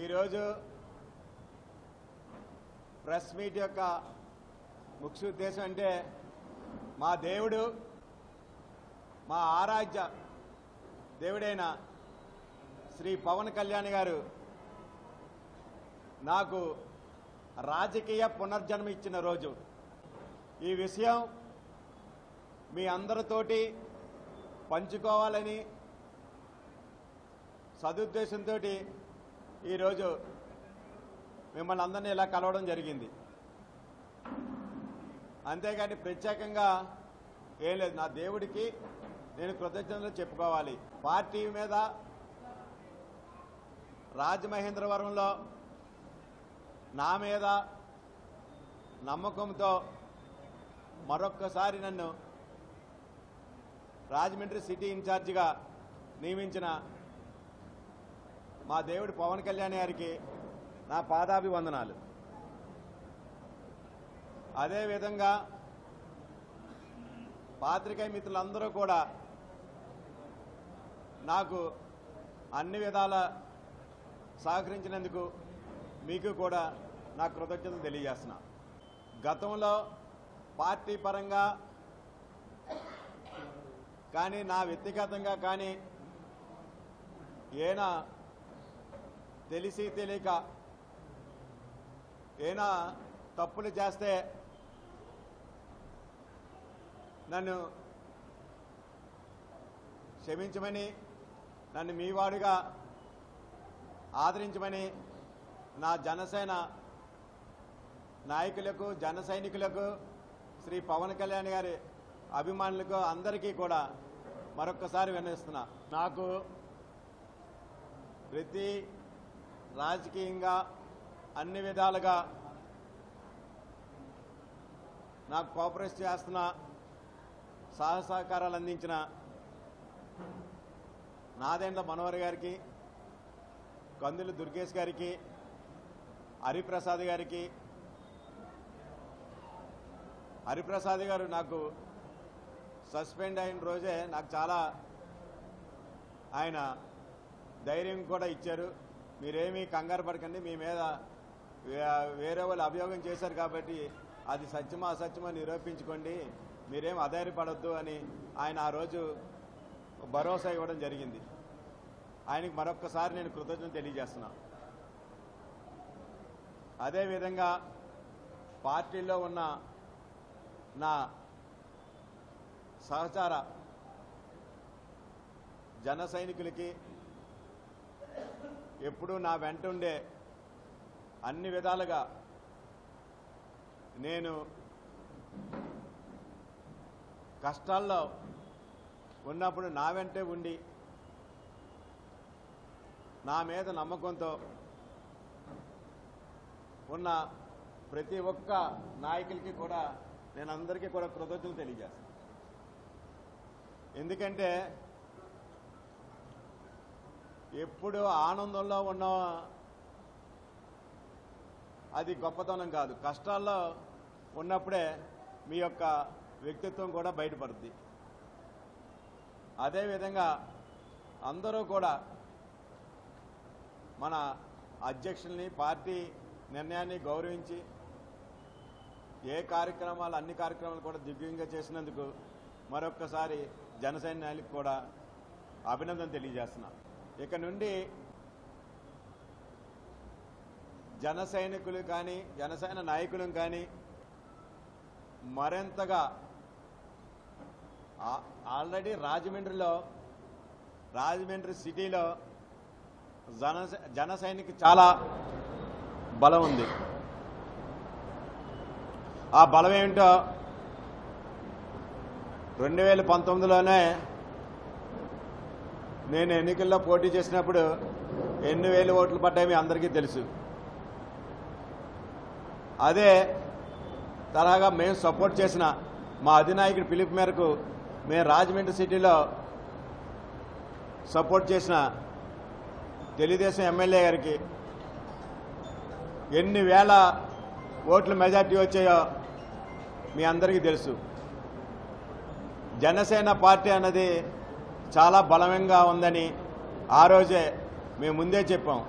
ఈరోజు press meet యొక్క ముఖ్య ఉద్దేశం అంటే మా దేవుడు మా ఆరాధ్య దేవుడైన శ్రీ పవన్ కళ్యాణ్ గారు నాకు రాజకీయ పునర్జన్మ ఇచ్చిన రోజు. ఈ విషయం మీ అందరితోటి పంచుకోవాలని సదుద్దేశంతో ఈరోజు మిమ్మల్ని అందరినీ ఇలా కలవడం జరిగింది. అంతేగాని ప్రత్యేకంగా ఏం లేదు నా దేవుడికి నేను కృతజ్ఞతలు చెప్పుకోవాలి. పార్టీ మీద రాజమహేంద్రవరంలో నా మీద నమ్మకంతో మరొక్కసారి నన్ను రాజమండ్రి సిటీ ఇన్ఛార్జిగా నియమించిన మా దేవుడు పవన్ కళ్యాణ్ గారికి నా పాదాభివందనాలు. అదేవిధంగా పాత్రికేయ మిత్రులందరూ కూడా నాకు అన్ని విధాల సహకరించినందుకు మీకు కూడా నా కృతజ్ఞతలు తెలియజేస్తున్నా. గతంలో పార్టీ పరంగా కానీ నా వ్యక్తిగతంగా కానీ ఏనా తెలిసి తెలియక ఏనా తప్పులు చేస్తే నన్ను క్షమించమని నన్ను మీ వాడుగా ఆదరించమని నా జనసేన నాయకులకు జన సైనికులకు శ్రీ పవన్ కళ్యాణ్ గారి అభిమానులకు అందరికీ కూడా మరొక్కసారి విన్నవిస్తున్నా. నాకు ప్రతి రాజకీయంగా అన్ని విధాలుగా నాకు కోఆపరేట్ చేస్తున్న సహసహకారాలు సహకారాలు అందించిన నాదేండ్ల మనోహర్ గారికి కందులు దుర్గేష్ గారికి హరిప్రసాద్ గారికి హరిప్రసాద్ గారు నాకు సస్పెండ్ అయిన రోజే నాకు చాలా ఆయన ధైర్యం కూడా ఇచ్చారు. మీరేమీ కంగారు పడకండి మీ మీద వే- వేరే వాళ్ళు అభియోగం చేశారు కాబట్టి అది సత్యమా అసత్యమా నిరూపించుకోండి. మీరేం అధైర్యపడద్దు అని ఆయన ఆ రోజు భరోసా ఇవ్వడం జరిగింది. ఆయనకి మరొక్కసారి నేను కృతజ్ఞత తెలియజేస్తున్నా. అదేవిధంగా పార్టీలో ఉన్న నా సహచార జన సైనికులకి ఎప్పుడూ నా వెంట ఉండే అన్ని విధాలుగా నేను కష్టాల్లో ఉన్నప్పుడు నా వెంటే ఉండి నా మీద నమ్మకంతో ఉన్న ప్రతి ఒక్క నాయకులకి కూడా నేను అందరికీ కూడా కృతజ్ఞతలు తెలియజేస్తాను. ఎందుకంటే ఎప్పుడు ఆనందంలో ఉన్న అది గొప్పతనం కాదు. కష్టాల్లో ఉన్నప్పుడే మీ యొక్క వ్యక్తిత్వం కూడా బయటపడుద్ది. అదేవిధంగా అందరూ కూడా మన అధ్యక్షుల్ని పార్టీ నిర్ణయాన్ని గౌరవించి ఏ కార్యక్రమాలు అన్ని కార్యక్రమాలు కూడా దివ్యంగా చేసినందుకు మరొక్కసారి జనసైన్యానికి కూడా అభినందన తెలియజేస్తున్నాను. ఇక నుండి జన సైనికులు కానీ జనసేన నాయకులు కానీ మరింతగా ఆ- ఆల్రెడీ రాజమండ్రిలో రాజమండ్రి సిటీలో జన జన సైనికు చాలా బలం ఉంది. ఆ బలం ఏమిటో రెండు వేల పంతొమ్మిదిలోనే నేను ఎన్నికల్లో పోటీ చేసినప్పుడు ఎన్ని వేలు ఓట్లు పడ్డాయి మీ అందరికీ తెలుసు. అదే తరహాగా మేము సపోర్ట్ చేసిన మా అధినాయకుడి పిలుపు మేరకు మేము రాజమండ్రి సిటీలో సపోర్ట్ చేసిన తెలుగుదేశం ఎమ్మెల్యే గారికి ఎన్ని వేల ఓట్ల మెజార్టీ వచ్చాయో మీ అందరికీ తెలుసు. జనసేన పార్టీ అన్నది చాలా బలంగా ఉందని ఆ రోజే మేము ముందే చెప్పాం.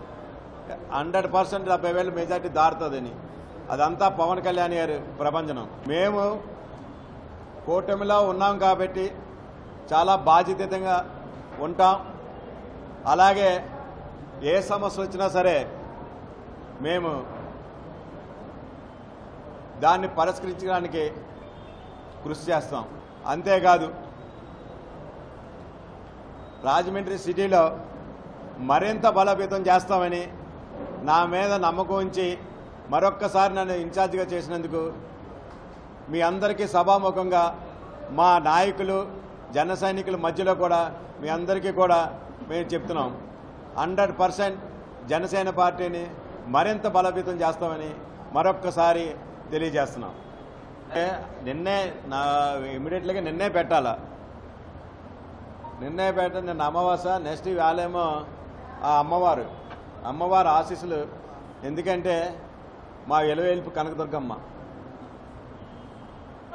హండ్రెడ్ పర్సెంట్ డెబ్బై వేలు మెజార్టీ దారుతుందని. అదంతా పవన్ కళ్యాణ్ గారి ప్రపంచం మేము కూటమిలో ఉన్నాం కాబట్టి చాలా బాధ్యతంగా ఉంటాం. అలాగే ఏ సమస్య వచ్చినా సరే మేము దాన్ని పరిష్కరించడానికి కృషి చేస్తాం. అంతేకాదు రాజమండ్రి సిటీలో మరింత బలోపేతం చేస్తామని నా మీద నమ్మకం ఉంచి మరొక్కసారి నన్ను ఇన్ఛార్జిగా చేసినందుకు మీ అందరికీ సభాముఖంగా మా నాయకులు జన సైనికుల మధ్యలో కూడా మీ అందరికీ కూడా మేము చెప్తున్నాం. హండ్రెడ్ పర్సెంట్ జనసేన పార్టీని మరింత బలోపేతం చేస్తామని మరొక్కసారి తెలియజేస్తున్నాం. నిన్నే నా ఇమీడియట్లీగా నిన్నే పెట్టాలా? నిన్నే నిన్న అమావాస నెక్స్ట్ వేళేమో ఆ అమ్మవారు. అమ్మవారి ఆశీస్సులు. ఎందుకంటే మా ఎలువేల్పు కనకదుర్గమ్మ.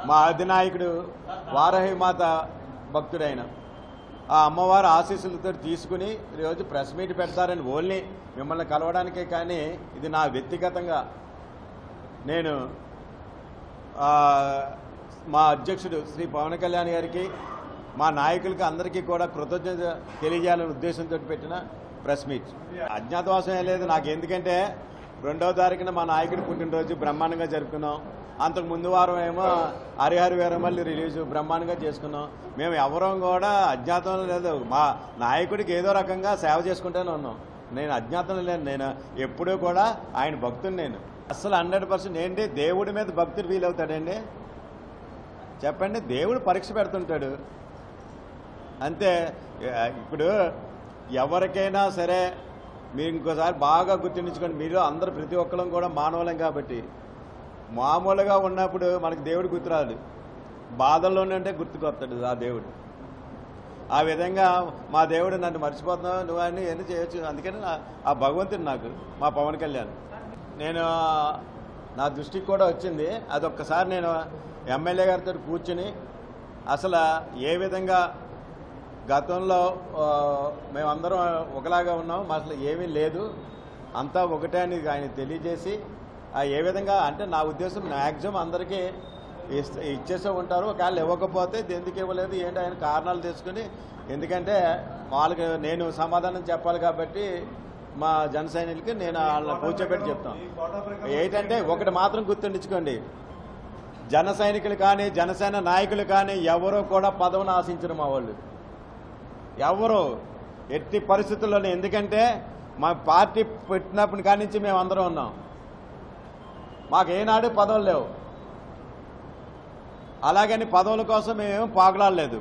మా అధినాయకుడు వారహిమాత భక్తుడైన. ఆ అమ్మవారి ఆశీస్సులతో తీసుకుని ఈరోజు ప్రెస్ మీట్ పెడతారని ఓన్లీ మిమ్మల్ని కలవడానికే కానీ ఇది నా వ్యక్తిగతంగా నేను మా అధ్యక్షుడు శ్రీ పవన్ కళ్యాణ్ గారికి మా నాయకులకి అందరికీ కూడా కృతజ్ఞత తెలియజేయాలనే ఉద్దేశంతో పెట్టిన ప్రెస్ మీట్. అజ్ఞాతవాసం ఏం లేదు. నాకు ఎందుకంటే రెండవ తారీఖున మా నాయకుడి పుట్టినరోజు బ్రహ్మాండంగా జరుపుకున్నాం. అంతకు ముందు వారం ఏమో హరిహరి వీరమల్లి రిలీజ్ బ్రహ్మాండంగా చేసుకున్నాం. మేము ఎవరం కూడా అజ్ఞాతం లేదు. మా నాయకుడికి ఏదో రకంగా సేవ చేసుకుంటూనే ఉన్నాం. నేను అజ్ఞాతం లేను. నేను ఎప్పుడూ కూడా ఆయన భక్తుని నేను. అసలు హండ్రెడ్ పర్సెంట్ ఏంటి? దేవుడి మీద భక్తుడు ఫీల్ అవుతాడండి చెప్పండి. దేవుడు పరీక్ష పెడుతుంటాడు. అంతే. ఇప్పుడు ఎవరికైనా సరే మీరు ఇంకోసారి బాగా గుర్తుంచుకోండి. మీరు అందరు ప్రతి ఒక్కరం కూడా మానవులం కాబట్టి మామూలుగా ఉన్నప్పుడు మనకు దేవుడు గుర్తురాదు. బాధల్లోనే ఉంటే గుర్తుకొస్తాడు ఆ దేవుడు. ఆ విధంగా మా దేవుడు నన్ను మర్చిపోతున్నావు నువ్వు అని ఎన్ని చేయొచ్చు? అందుకని ఆ భగవంతుడు నాకు మా పవన్ కళ్యాణ్. నేను నా దృష్టికి కూడా వచ్చింది. అదొక్కసారి నేను ఎమ్మెల్యే గారితో కూర్చుని అసలు ఏ విధంగా గతంలో మేమందరం ఒకలాగా ఉన్నాం. అసలు ఏమీ లేదు. అంతా ఒకటే అని ఆయన తెలియజేసి ఏ విధంగా అంటే నా ఉద్దేశం మ్యాక్సిమం అందరికీ ఇచ్చేసే ఉంటారు. ఒకవేళ ఇవ్వకపోతే ఎందుకు ఇవ్వలేదు? ఏంటి ఆయన కారణాలు తెలుసుకుని ఎందుకంటే వాళ్ళకి నేను సమాధానం చెప్పాలి కాబట్టి మా జన సైనికులకి నేను వాళ్ళని కూర్చోబెట్టి చెప్తాను ఏంటంటే ఒకటి మాత్రం గుర్తుండించుకోండి జన సైనికులు కానీ జనసేన నాయకులు కానీ ఎవరూ కూడా పదవిని ఆశించరు మా వాళ్ళు. ఎవరు ఎట్టి పరిస్థితుల్లోనే. ఎందుకంటే మా పార్టీ పెట్టినప్పటి కాడి నుంచి మేము అందరం ఉన్నాం. మాకు ఏనాడు పదవులు లేవు. అలాగని పదవుల కోసం మేము పాకులాడలేదు.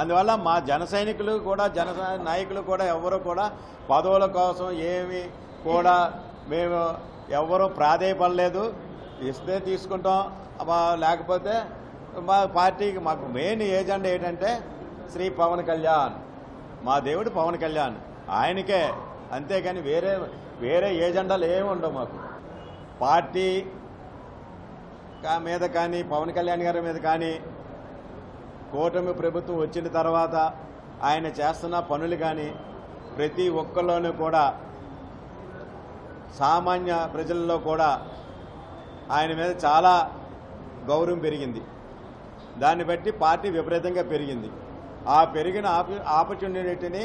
అందువల్ల మా జన సైనికులు కూడా జన నాయకులు కూడా ఎవరు కూడా పదవుల కోసం ఏమి కూడా మేము ఎవరు ప్రాధేయపడలేదు. ఇస్తే తీసుకుంటాం. లేకపోతే మా పార్టీకి మాకు మెయిన్ ఏజెండా ఏంటంటే శ్రీ పవన్ కళ్యాణ్. మా దేవుడు పవన్ కళ్యాణ్. ఆయనకే అంతేగాని వేరే వేరే ఏజెండాలు ఏమి ఉండవు మాకు. పార్టీ కా- మీద కానీ పవన్ కళ్యాణ్ గారి మీద కానీ కూటమి ప్రభుత్వం వచ్చిన తర్వాత ఆయన చేస్తున్న పనులు కానీ ప్రతి ఒక్కరిలోనూ కూడా సామాన్య ప్రజల్లో కూడా ఆయన మీద చాలా గౌరవం పెరిగింది. దాన్ని బట్టి పార్టీ విపరీతంగా పెరిగింది. ఆ పెరిగిన ఆప- ఆపర్చునిటీని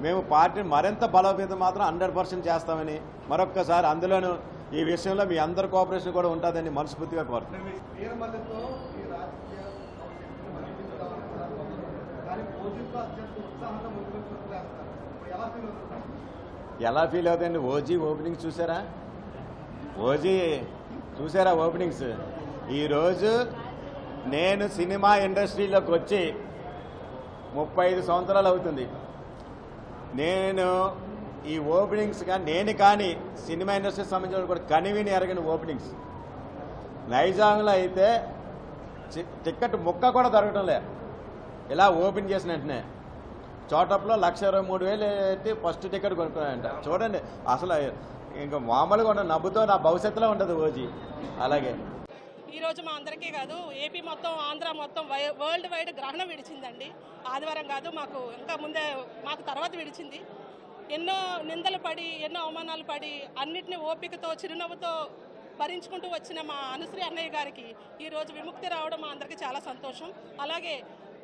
మేము పార్టీని మరింత బలోపేతం మాత్రం హండ్రెడ్ పర్సెంట్ చేస్తామని మరొక్కసారి అందులోనూ ఈ విషయంలో మీ అందరి కోఆపరేషన్ కూడా ఉంటుందని మనస్ఫూర్తిగా కోరుతున్నాను ఎలా ఫీల్ అవుతాయండి? ఓజీ ఓపెనింగ్ చూసారా? ఓజీ చూసారా ఓపెనింగ్స్? ఈరోజు నేను సినిమా ఇండస్ట్రీలోకి వచ్చి ముప్పై ఐదు సంవత్సరాలు అవుతుంది. నేను ఈ ఓపెనింగ్స్ కానీ నేను కానీ సినిమా ఇండస్ట్రీకి సంబంధించిన కూడా కనివిని ఎరగని ఓపెనింగ్స్ నైజాంలో అయితే టిక్కెట్ టికెట్ ముక్క కూడా దొరకడం లే. ఇలా ఓపెన్ చేసిన వెంటనే చోటప్లో లక్ష ఇరవై మూడు వేలు అయితే ఫస్ట్ టికెట్ కొనుక్కున్నాయంట చూడండి అసలు ఇంకా మామూలుగా ఉండదు నవ్వుతో నా భవిష్యత్తులో ఉంటుంది ఓజీ. అలాగే. ఈరోజు మా అందరికీ కాదు ఏపీ మొత్తం ఆంధ్ర మొత్తం వై- వరల్డ్ వైడ్ గ్రహణం విడిచిందండి. ఆదివారం కాదు మాకు ఇంకా ముందే మాకు తర్వాత విడిచింది. ఎన్నో నిందలు పడి ఎన్నో అవమానాలు పడి అన్నిటిని ఓపికతో చిరునవ్వుతో భరించుకుంటూ వచ్చిన మా అనుశ్రీ అన్నయ్య గారికి ఈరోజు విముక్తి రావడం మా అందరికీ చాలా సంతోషం. అలాగే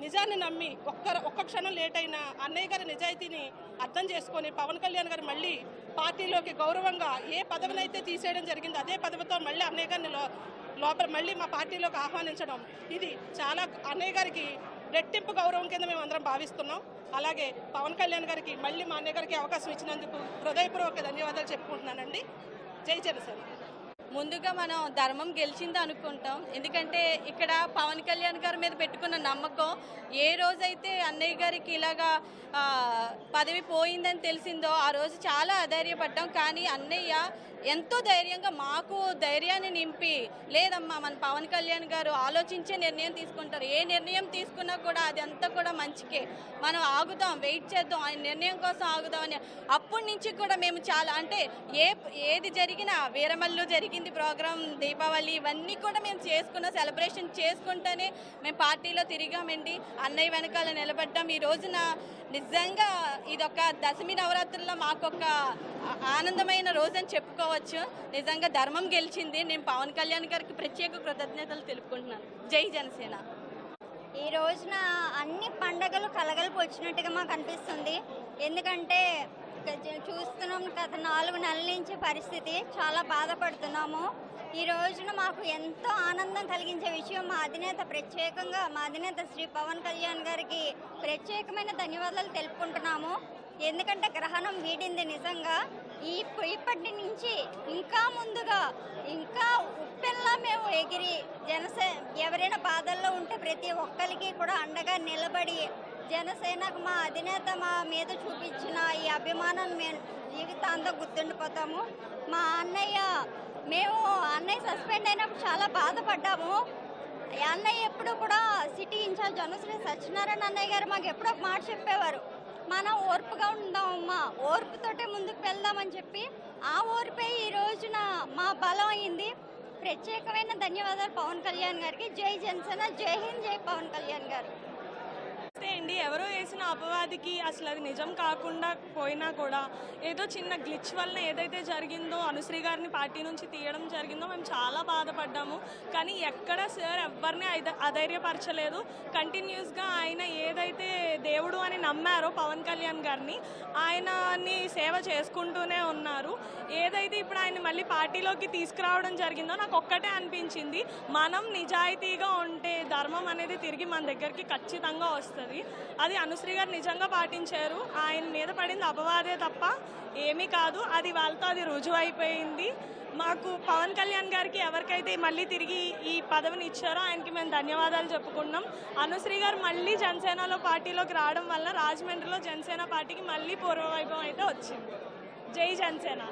నిజాన్ని నమ్మి ఒక్క ఒక్క క్షణం లేట్ అయినా అన్నయ్య గారి నిజాయితీని అర్థం చేసుకొని పవన్ కళ్యాణ్ గారు మళ్ళీ పార్టీలోకి గౌరవంగా ఏ పదవినైతే తీసేయడం జరిగింది అదే పదవితో మళ్ళీ అన్నయ్య గారిని లో- లోపల మళ్ళీ మా పార్టీలోకి ఆహ్వానించడం. ఇది చాలా అన్నయ్య గారికి రెట్టింపు గౌరవం కింద మేము అందరం భావిస్తున్నాం. అలాగే పవన్ కళ్యాణ్ గారికి మళ్ళీ మా అన్నయ్య గారికి అవకాశం ఇచ్చినందుకు హృదయపూర్వక ధన్యవాదాలు చెప్పుకుంటున్నానండి. జై జనసేన. ముందుగా మనం ధర్మం గెలిచింది అనుకుంటాం. ఎందుకంటే ఇక్కడ పవన్ కళ్యాణ్ గారి మీద పెట్టుకున్న నమ్మకం ఏ రోజైతే అన్నయ్య గారికి ఇలాగా పదవి పోయిందని తెలిసిందో ఆ రోజు చాలా అధైర్యపడ్డాం. కానీ అన్నయ్య ఎంతో ధైర్యంగా మాకు ధైర్యాన్ని నింపి లేదమ్మా మన పవన్ కళ్యాణ్ గారు ఆలోచించే నిర్ణయం తీసుకుంటారు. ఏ నిర్ణయం తీసుకున్నా కూడా అది అంతా కూడా మంచికే. మనం ఆగుదాం వెయిట్ చేద్దాం ఆయన నిర్ణయం కోసం ఆగుదాం అని అప్పటి నుంచి కూడా మేము చాలా అంటే ఏ ఏది జరిగినా వీరమల్లు జరిగింది ప్రోగ్రాం దీపావళి ఇవన్నీ కూడా మేము చేసుకున్న సెలబ్రేషన్ చేసుకుంటూనే మేము పార్టీలో తిరిగామండి. అన్నయ్య వెనకాల నిలబడ్డాం. ఈ రోజున నిజంగా ఇదొక దశమి నవరాత్రుల్లో మాకొక ఆనందమైన రోజు అని చెప్పుకోవచ్చు. నిజంగా ధర్మం గెలిచింది. నేను పవన్ కళ్యాణ్ గారికి ప్రత్యేక కృతజ్ఞతలు తెలుపుకుంటున్నాను. జై జనసేన. ఈ రోజున అన్ని పండగలు కలగలిపి వచ్చినట్టుగా మాకు అనిపిస్తుంది. ఎందుకంటే చూస్తున్నాం గత నాలుగు నెలల నుంచి పరిస్థితి. చాలా బాధపడుతున్నాము. ఈ రోజున మాకు ఎంతో ఆనందం కలిగించే విషయం మా అధినేత ప్రత్యేకంగా మా అధినేత శ్రీ పవన్ కళ్యాణ్ గారికి ప్రత్యేకమైన ధన్యవాదాలు తెలుపుకుంటున్నాము. ఎందుకంటే గ్రహణం వీడింది నిజంగా. ఈ ఇప్పటి నుంచి ఇంకా ముందుగా ఇంకా ఉప్పెల్లా మేము ఎగిరి జనసే ఎవరైనా బాధల్లో ఉంటే ప్రతి ఒక్కరికి కూడా అండగా నిలబడి జనసేనకు మా అధినేత మా మీద చూపించిన ఈ అభిమానం మేము జీవితాంతం గుర్తుండిపోతాము. మా అన్నయ్య మేము అన్నయ్య సస్పెండ్ అయినప్పుడు చాలా బాధపడ్డాము. అన్నయ్య ఎప్పుడు కూడా సిటీ ఇన్ఛార్జ్ అనుశ్రీ సత్యనారాయణ అన్నయ్య గారు మాకు ఎప్పుడో ఒక మాట చెప్పేవారు. మనం ఓర్పుగా ఉందామమ్మా ఓర్పుతోటే ముందుకు వెళ్దామని చెప్పి ఆ ఓర్పే ఈ రోజున మా బలం అయింది. ప్రత్యేకమైన ధన్యవాదాలు పవన్ కళ్యాణ్ గారికి. జై జనసేన జై హింద్ జై పవన్ కళ్యాణ్ గారు. నమస్తే అండి ఎవరో వేసిన అపవాదికి అసలు అది నిజం కాకుండా పోయినా కూడా ఏదో చిన్న గ్లిచ్ వలన ఏదైతే జరిగిందో అనుశ్రీ గారిని పార్టీ నుంచి తీయడం జరిగిందో మేము చాలా బాధపడ్డాము. కానీ ఎక్కడ సార్ ఎవరిని అధైర్యపరచలేదు. కంటిన్యూస్గా ఆయన ఏదైతే దేవుడు అని నమ్మారో పవన్ కళ్యాణ్ గారిని ఆయనని సేవ చేసుకుంటూనే ఉన్నారు. ఏదైతే ఇప్పుడు ఆయన మళ్ళీ పార్టీలోకి తీసుకురావడం జరిగిందో నాకు ఒక్కటే అనిపించింది. మనం నిజాయితీగా ఉంటే ధర్మం అనేది తిరిగి మన దగ్గరికి ఖచ్చితంగా వస్తుంది. అది అనుశ్రీ గారు నిజంగా పాటించారు. ఆయన మీద పడింది అపవాదే తప్ప ఏమీ కాదు. అది వాళ్ళతో అది రుజువు అయిపోయింది. మాకు పవన్ కళ్యాణ్ గారికి ఎవరికైతే మళ్ళీ తిరిగి ఈ పదవిని ఇచ్చారో ఆయనకి మేము ధన్యవాదాలు చెప్పుకున్నాం అనుశ్రీ గారు మళ్ళీ జనసేనలో పార్టీలోకి రావడం వల్ల రాజమండ్రిలో జనసేన పార్టీకి మళ్ళీ పూర్వవైభవం అయితే వచ్చింది. జై జనసేన.